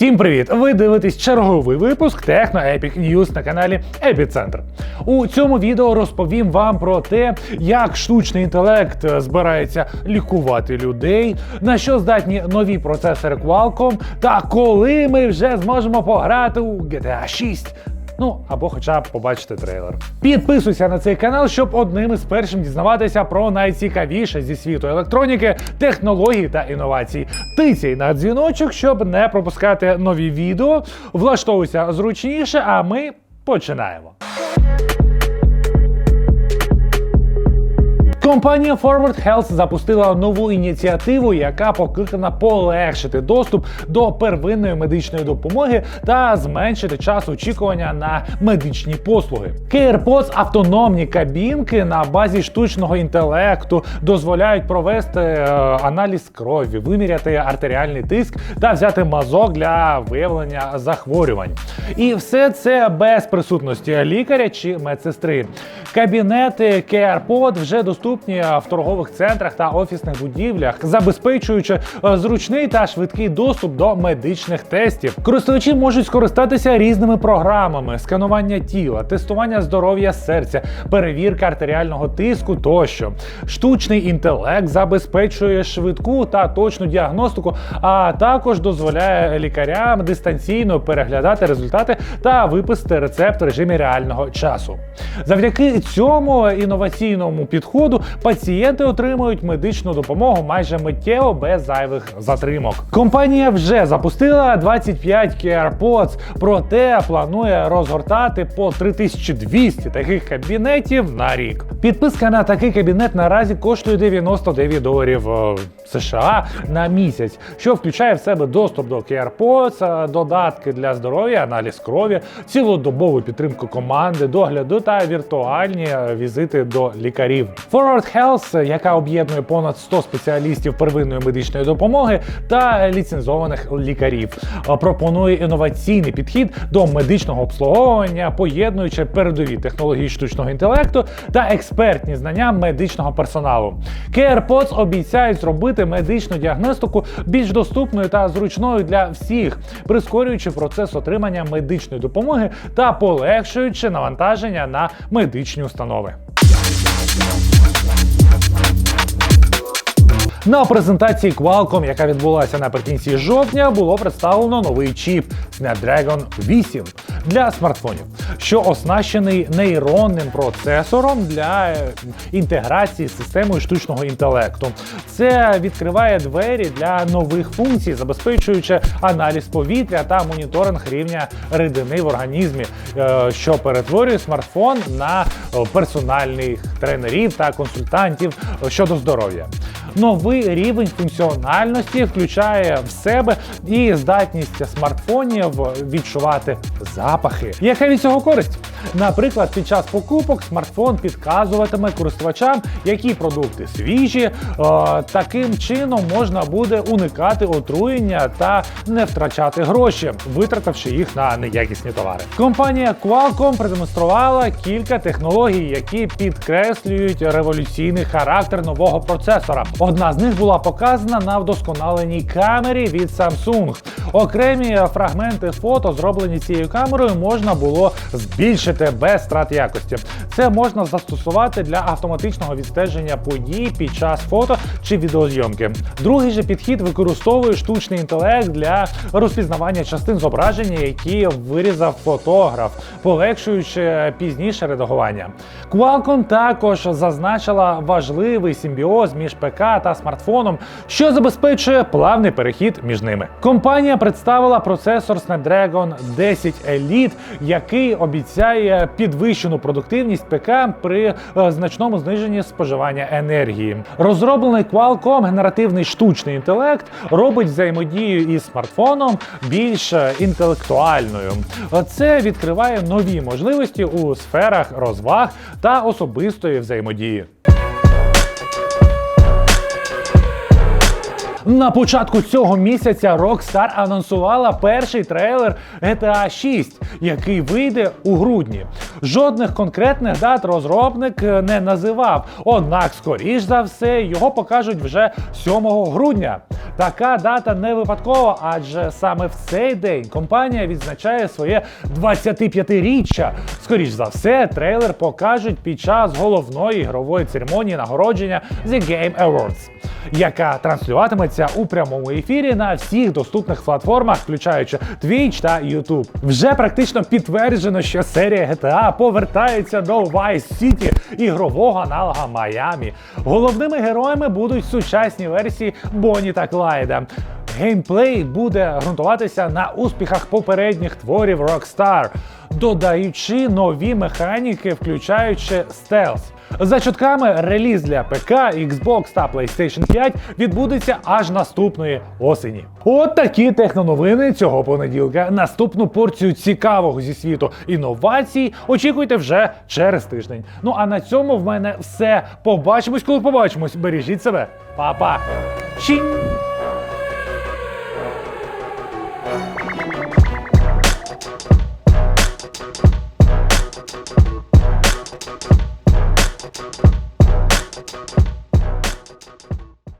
Всім привіт! Ви дивитесь черговий випуск Техно Epic News на каналі Епіцентр. У цьому відео розповім вам про те, як штучний інтелект е, збирається лікувати людей, на що здатні нові процесори Qualcomm, та коли ми вже зможемо пограти у GTA 6. Ну або хоча б побачити трейлер. Підписуйся на цей канал, щоб одним із першим дізнаватися про найцікавіше зі світу електроніки, технологій та інновацій. Тицяй на дзвіночок, щоб не пропускати нові відео. Влаштовуйся зручніше, а ми починаємо. Компанія Forward Health запустила нову ініціативу, яка покликана полегшити доступ до первинної медичної допомоги та зменшити час очікування на медичні послуги. CarePods – автономні кабінки на базі штучного інтелекту дозволяють провести е, аналіз крові, виміряти артеріальний тиск та взяти мазок для виявлення захворювань. І все це без присутності лікаря чи медсестри. Кабінети CarePod вже доступні в торгових центрах та офісних будівлях, забезпечуючи е, зручний та швидкий доступ до медичних тестів. Користувачі можуть скористатися різними програмами: сканування тіла, тестування здоров'я серця, перевірка артеріального тиску тощо. Штучний інтелект забезпечує швидку та точну діагностику, а також дозволяє лікарям дистанційно переглядати результати та виписати рецепт в режимі реального часу. Завдяки цьому інноваційному підходу пацієнти отримують медичну допомогу майже миттєво без зайвих затримок. Компанія вже запустила 25 QR-Pods, проте планує розгортати по 3200 таких кабінетів на рік. Підписка на такий кабінет наразі коштує 99 доларів е, США на місяць, що включає в себе доступ до QR-Pods, е, додатки для здоров'я, аналіз крові, цілодобову підтримку команди, догляду та віртуальні е, візити до лікарів. Forward Health, яка об'єднує понад 100 спеціалістів первинної медичної допомоги та ліцензованих лікарів, пропонує інноваційний підхід до медичного обслуговування, поєднуючи передові технології штучного інтелекту та експертні знання медичного персоналу. CarePods обіцяють зробити медичну діагностику більш доступною та зручною для всіх, прискорюючи процес отримання медичної допомоги та полегшуючи навантаження на медичні установи. На презентації Qualcomm, яка відбулася наприкінці жовтня, було представлено новий чіп Snapdragon 8 для смартфонів, що оснащений нейронним процесором для е, інтеграції з системою штучного інтелекту. Це відкриває двері для нових функцій, забезпечуючи аналіз повітря та моніторинг рівня рідини в організмі, е, що перетворює смартфон на е, персональних тренерів та консультантів щодо здоров'я. Новий рівень функціональності включає в себе і здатність смартфонів відчувати запахи. Яка від цього користь? Наприклад, під час покупок смартфон підказуватиме користувачам, які продукти свіжі. Е, таким чином можна буде уникати отруєння та не втрачати гроші, витративши їх на неякісні товари. Компанія Qualcomm продемонструвала кілька технологій, які підкреслюють революційний характер нового процесора. Одна з них була показана на вдосконаленій камері від Samsung. Окремі фрагменти фото, зроблені цією камерою, можна було збільшити без страт якості. Це можна застосувати для автоматичного відстеження подій під час фото чи відеозйомки. Другий же підхід використовує штучний інтелект для розпізнавання частин зображення, які вирізав фотограф, полегшуючи пізніше редагування. Qualcomm також зазначила важливий симбіоз між ПК та смартфоном, що забезпечує плавний перехід між ними. Компанія представила процесор Snapdragon 10 Elite, який обіцяє підвищену продуктивність ПК при е, значному зниженні споживання енергії. Розроблений Qualcomm генеративний штучний інтелект робить взаємодію із смартфоном більш е, інтелектуальною. Це відкриває нові можливості у сферах розваг та особистої взаємодії. На початку цього місяця Rockstar анонсувала перший трейлер GTA 6, який вийде у грудні. Жодних конкретних дат розробник е, не називав, однак, скоріш за все, його покажуть вже 7 грудня. Така дата не випадкова, адже саме в цей день компанія відзначає своє 25-річчя. Скоріш за все, трейлер покажуть під час головної ігрової церемонії нагородження The Game Awards, яка транслюватиметься у прямому ефірі на всіх доступних платформах, включаючи Twitch та YouTube. Вже практично підтверджено, що серія GTA повертається до Vice City, ігрового аналога Майамі. Головними героями будуть сучасні версії Бонні та Клайда. Геймплей буде ґрунтуватися на успіхах попередніх творів Rockstar, додаючи нові механіки, включаючи стелс. За чутками, реліз для ПК, Xbox та PlayStation 5 відбудеться аж наступної осені. От такі техноновини цього понеділка. Наступну порцію цікавого зі світу інновацій очікуйте вже через тиждень. Ну а на цьому в мене все. Побачимось, коли побачимось. Бережіть себе, Па-па! Чінь!